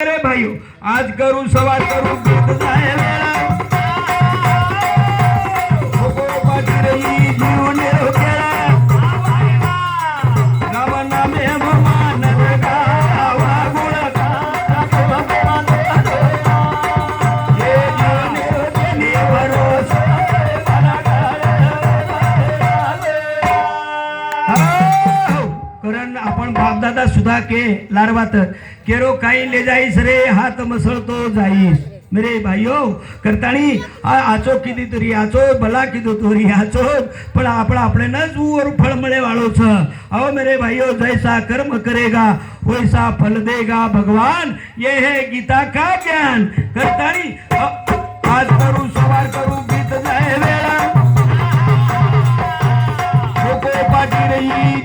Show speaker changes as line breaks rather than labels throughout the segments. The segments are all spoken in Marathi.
रे भाई आज करू सवार करू गीत आपण बापदादा सुद्धा के लारवात केरो काही ले जाईस रे हात मसळतो जाईस. मेरे भाईओ करताणी आचो किती तरी आचो भला किती तरी आचो. पण आपण आपले नच वर फळ मळे वाळोच अहो मेरे भाईओ जैसा कर्म करेगा वैसा फल देगा भगवान. ये है गीता का ज्ञान. करताणी आज करू सवार करू गीत जाय वेळा पाठी रही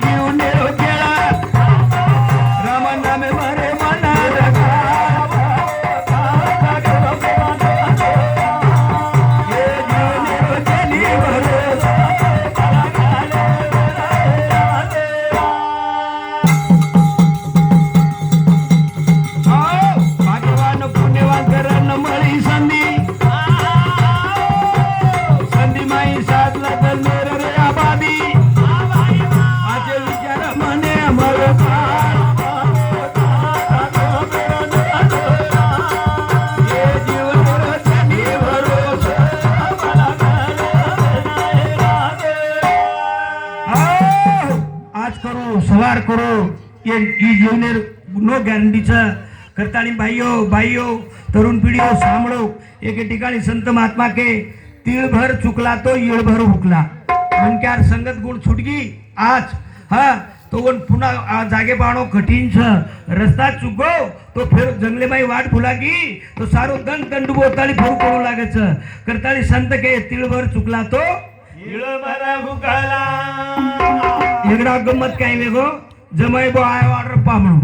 करू सवार करू. ये ई जीवनेर नो गॅरंटीचं करताळी बाईयो बाईयो तरुण पिढीयो सांभळो. एके ठिकाणी संत महात्मा के तीळभर चुकला तो येळभर हुकला. मनक्यार संगत गुण छुटगी आज. हा तो पण पुन्हा जागे पाहणो कठीण छ रस्ता चुको तो फेर जंगले माई वाट फुलागी तो सारो दंड दंड बोताळी फेरू करू लागच करताळी संत के तीळभर चुकला तो हिंगडा गंमत काय वेगो जमाई बो आय वाडर पामणो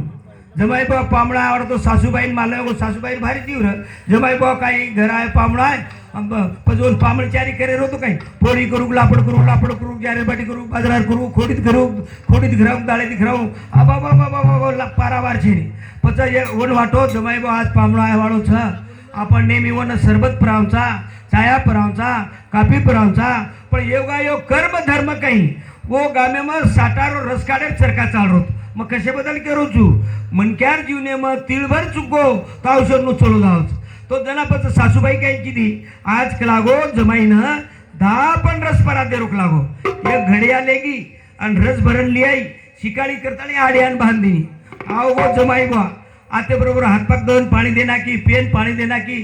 जमाई बा पामणा आवडतो सासूबाई मला गो सासूबाई भारी तीव्र जमाई बा काही घर आहे पामणा आहे पजवून पामणचारी करे रोतो काही. पोळी करू लापड करू लापड करू जारेबाटी करू बाजारात करू खोडीत करू खोडीत घराऊ दाळीत घराऊ आबा बाबा बाबा बाबा पारावार छेडी पचा ये वन वाटो जमाई बा आज पामणो आहे वाढो छ. आपण नेहमी वन सरबत परावचा छाया परावचा कापी परावचा पण योगा योग कर्म धर्म काही. वो गामे मग साठारो रस काढे चरका चालरोत मग कशे बदल करू छू मनक्यार जीवने मग तिळभर चुको तो औषध नु चलो जावच. तो जनापच सासूबाई काय किती आज लागो जमाईनं दहा पण रस परा दे रोक लागो. एक घडी आले आणि रस भरण लिहाई शिकाळी करताना आड्यान बांधिनी. आओ गो जमाई बा आते बरोबर हातपाक दोन पाणी देना की पेन पाणी देना की